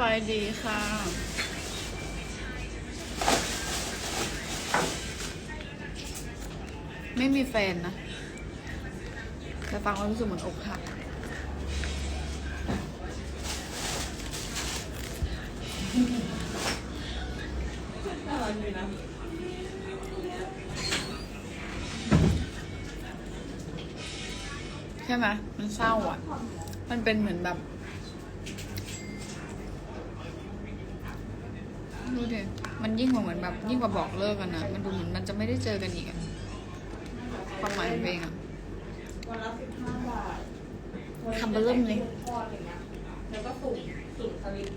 บายดีค่ะ ไม่มีแฟนนะ แต่ฟังแล้วรู้สึกเหมือนอกหักใช่ไหมมันเศร้าอะ มันเป็นเหมือนแบบ ดูดิ มันยิ่งกว่าเหมือนแบบ ยิ่งกว่าบอกเลิกกันนะมันดูเหมือนมันจะไม่ได้เจอกันอีกอะความหมายของเพลงอะวันละทคำเบอร์เริ่มเลยทอดอะไรเงี้ยแล้วก็สุ่มสุ่มสลิป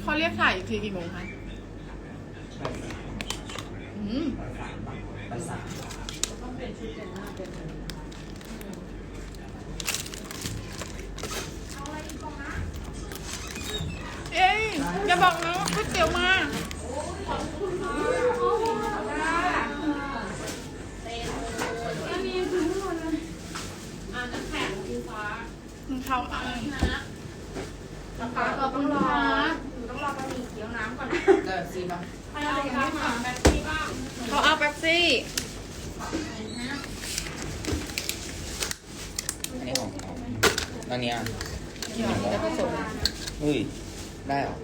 เขาเรียกถ่ายอีกทีกี่โมงคะอืมไปสามต้องเป็นชุดแต่งหน้าเป็นเอ้ยอย่าบอกนะว่าก๋วยเตี๋ยวมา อ่าน้ำแข็งอิงฟ้า เขาอะน้ำฟ้าเราต้องรอหนูต้องรอบะหมี่เกี๊ยวน้ำก่อนนะเดินซีป่ะใครเอาอย่างนี้มาแบบนี้บ้างเขาเอาเป๊ปซี่อันนี้ของของตอนนี้อะเดี๋ยวจะผสมอุ้ย ได้เหรอ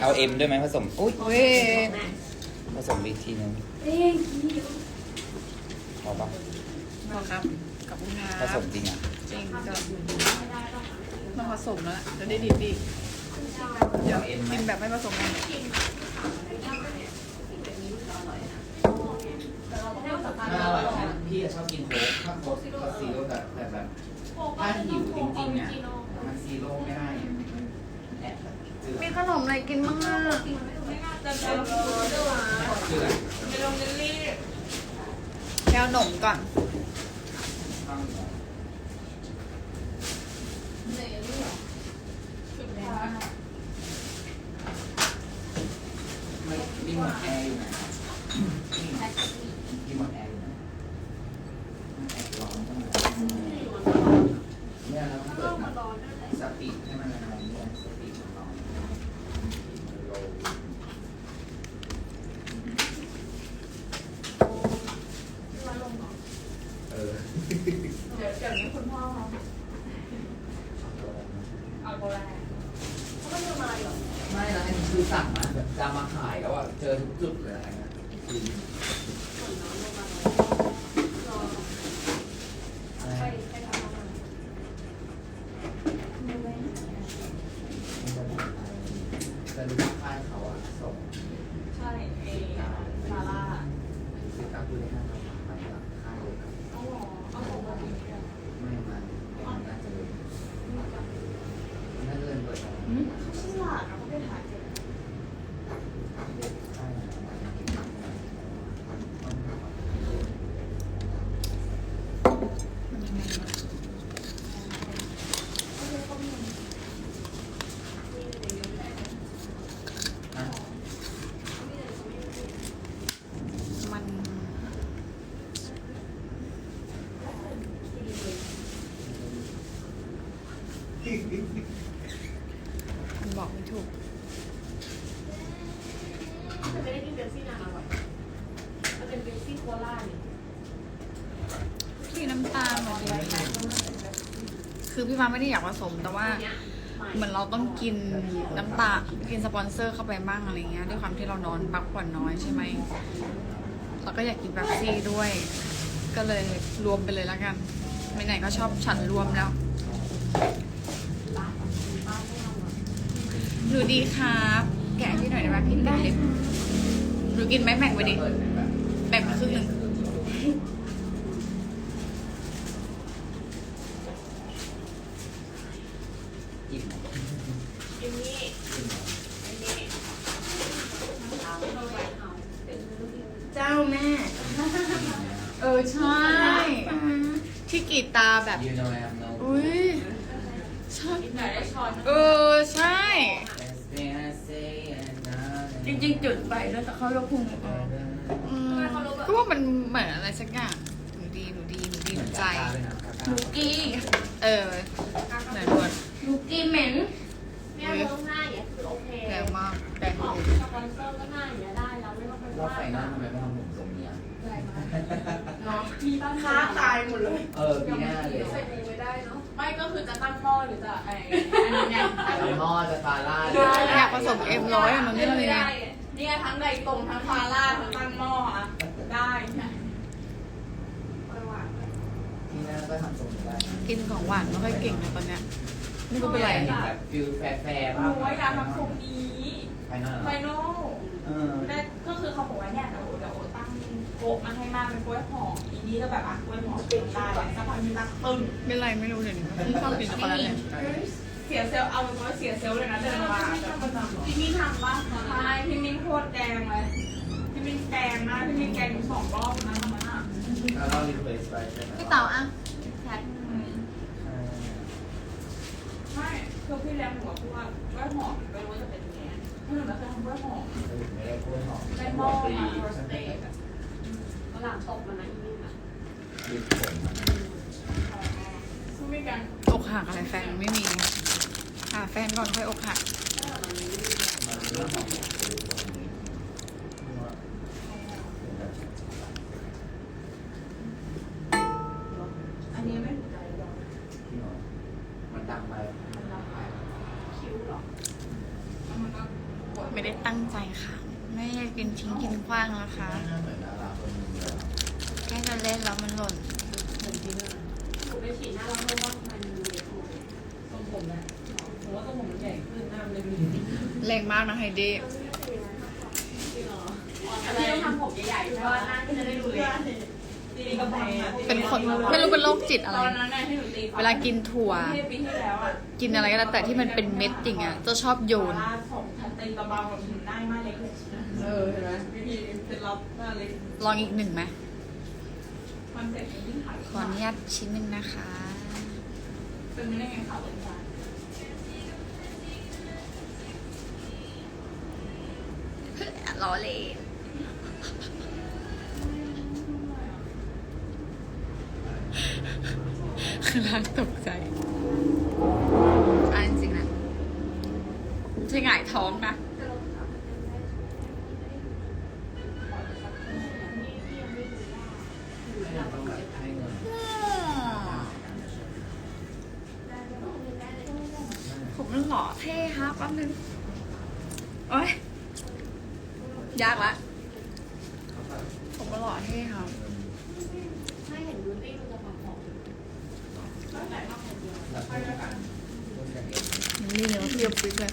เอาเอ็มด้วยไหมผสม อุ้ยเว้ยผสมอีกทีนึงพอปะ พอครับกับคุณคผรับสมจริงอะจริงจะมาผสมแล้วล่ะจะได้ดีดีเดี๋ยวกินแบบไม่ผสมกันน่าอร่อยนะพี่ชอบกินโค้กถ้าโค้กก็ซีโร่แบบแบบแบบถ้าหิวจริงๆอะมันซีโร่ไม่ได้แอบแบบจืดมีขนมอะไรกินบ้างอะจะเป็นโรด้วยวะจืดเมลงเจลลี่แก้วหนมก่อนข้างหัว ไม่มีหมดแอร์อยู่ไหนมีหมดแอร์อยู่ไหนแอร์ร้อนจังเลยเนี่ยเราต้องเปิดนะสปีดให้มันอะไรเนี่ยสปีดของเราโล เออ เดี๋ยวเดี๋ยวนี้ คุณพ่อเขาเอาโบราณเขาไม่ทำอะไรหรอไม่นะอันนี้คือสั่งมาแบบจะมาขายแล้วอะเจอทุกจุดเลยอะไรเงี้ยคืออะไร ไปไปทำอะไร จะรู้ว่าค่ายเขาอะส่ง ใช่เอซาร่า ซื้อกาพูได้ห้าร้อยบาทไปกับค่ายเลยครับ เอาหรอเอาของมาดีกัน ไม่มันมันน่าจะเลยมันน่าจะ เลยเปิดของอืม เขาฉลาดนะเขาไปถ่ายเสร็จ ค่ายไหน มันยังไงวะ อะ มันมันบอกไม่ถูก แต่ไม่ได้กินเบปซี่นานแล้วอะมันเป็นเบปซี่โคล่านี่ที่น้ำตาลเหมือนดีคือพี่ฟ้าไม่ได้อยากผสมแต่ว่า เหมือนเราต้องกินน้ำตากินสปอนเซอร์เข้าไปบ้างอะไรเงี้ยด้วยความที่เรานอนพักผ่อนน้อยใช่ไหมเราก็อยากกินแบบซี่ด้วย ก็เลยรวมไปเลยแล้วกันไหนๆก็ชอบฉันรวมแล้วหนูดีครับ แกะที่หน่อยได้ไหมพี่ได้เลยหนู กินไหมแบ่งไปดิเปิดเป็นแบบแบ่งไปครึ่งหนึ่งอิ่มเอมมี่อิ่มเอมมี่เอาไว้เอาเป็นเจ้าแม่ เออที่กรีดตาแบบ you know I have no อุ้ยใช่ไหนได้ช้อนเออ ใช่ จริงๆ จุดไฟแล้วแต่เขายกพุงออกอืมก็ว่ามันเหมือนอะไรสักอย่างหนูดีหนูดีหนูดีหนูใจ ลูกกี้เออเหมือนหมดลูกกี้เหม็นแม่เวิร์กหน้าอย่างเงี้ยคือโอเคแรงมากแรงออกเลยสปอนเซอร์ก็หน้าอย่างเงี้ยได้แล้วไม่ต้องไปแล้วว่าไฟหน้าทำไมไม่ทำผมทรงเนี้ยเนาะมีตั้งค้าตายหมดเลย เออปีหน้าเลย ใส่มือไม่ได้เนาะ ไม่ก็คือจะตั้งหม้อหรือจะไอ้อันนี้ไงหม้อจะฟาร่าอยากผสมเอ็มร้อยมันไม่เลยได้นี่ไงทั้งไดตรงทั้งฟาร่าทั้งตั้งหม้ออะได้ไงที่หน้าก็ทำทรงได้กินของหวานไม่ค่อยเก่งนะตอนเนี้ยไม่รู้เป็นไรแบบฟิลแฟร์แฟร์บ้างว่าอยากทำทรงนี้ไฟน้าไฟนอลเออได้ก็คือเขาบอกว่าเนี่ย โกะมาให้มากเป็นกล้วยหอมอีนี้ก็แบบอะกล้วยหอมเป็นได้สักพักมีตั้งปึ้งเป็นไรไม่รู้เดี๋ยวนี้ไม่ชอบกินช็อกโกแลตเลยเสียเซลล์เอาเป็นว่าเสียเซลล์เลยนะเดินมาพี่มิ้นทำบ้างใช่พี่มิ้นโคตรแดงเลยพี่มิ้นแดงมากพี่มิ้นแดงถึงสองรอบนะทำไมอะแล้วเรารีเควสไปใช่ไหมพี่เต๋าอะแคทไม่คือพี่แรมหัวพูดว่ากล้วยหอมไม่รู้ว่าจะเป็นยังไงพี่หนูไม่เคยทำกล้วยหอมไม่ได้พูดหอมได้หม้อปรีมาฉันไม่ได้แบบ หลังตกมันนะอีนี่อะยืดผมสู้ไม่กันอกหักอะไรแฟนไม่มีหาแฟนก่อนค่อยอกหักมันเรื่องหอมอันนี้ไม่ถูกใจหรอกมันดังไปมันรับไปคิ้วหรอแล้วมันก็ปวดไม่ได้ตั้งใจค่ะ ไม่ได้กินทิ้งกินขว้างนะคะหน้าเหมือนดาราคนห นึงเลยแค่จะเล่นแล้วมันหล่นถูไปฉีดหน้าแล้วไม่ว่ามันเล็กลงทรงผมเนี่ยหนูว่าทรงผมมันใหญ่ขึ้นหน้ามันเลยดูดีแรงมากนะไฮเดพี่ต้องทำผมใหญ่ๆเพราะว่าหน้าจะได้ดูเล็กตีกระแพงเป็นคนไม่รู้เป็นโรคจิตอะไร ตอนนั้นน่ะที่หนูตีเวลากินถั่ว ที่ปีที่แล้วอะกินอะไรก็แล้วแต่ที่มันเป็นเม็ดอย่างเงี้ยจะชอบโยน ลาส่ งทันตีกระบังแบบหน้าหน้าเล็กเลยเออเห็นไหมวิธีเป็นรับหน้าเล็กลองอีกหนึ่งไหมมันเสร็จเป็นที่ถ่ายขออนุญาตชิ้นหนึ่งนะคะ เป็นไม่ได้ไงข่าวเป็นจานล้อเล่นคือร้านตกใจอันจริงๆนะ จะหงายท้องนะไม่อยากต้องแบบให้เงินผมมันหล่อเท่ฮะแป๊บนึง โอ้ย ยากละ ผมมันหล่อเท่ครับไม่เห็นดูตี้มันจะผอมแบบพูดกันเองนี่เนื้อเพียบปิ๊กเลย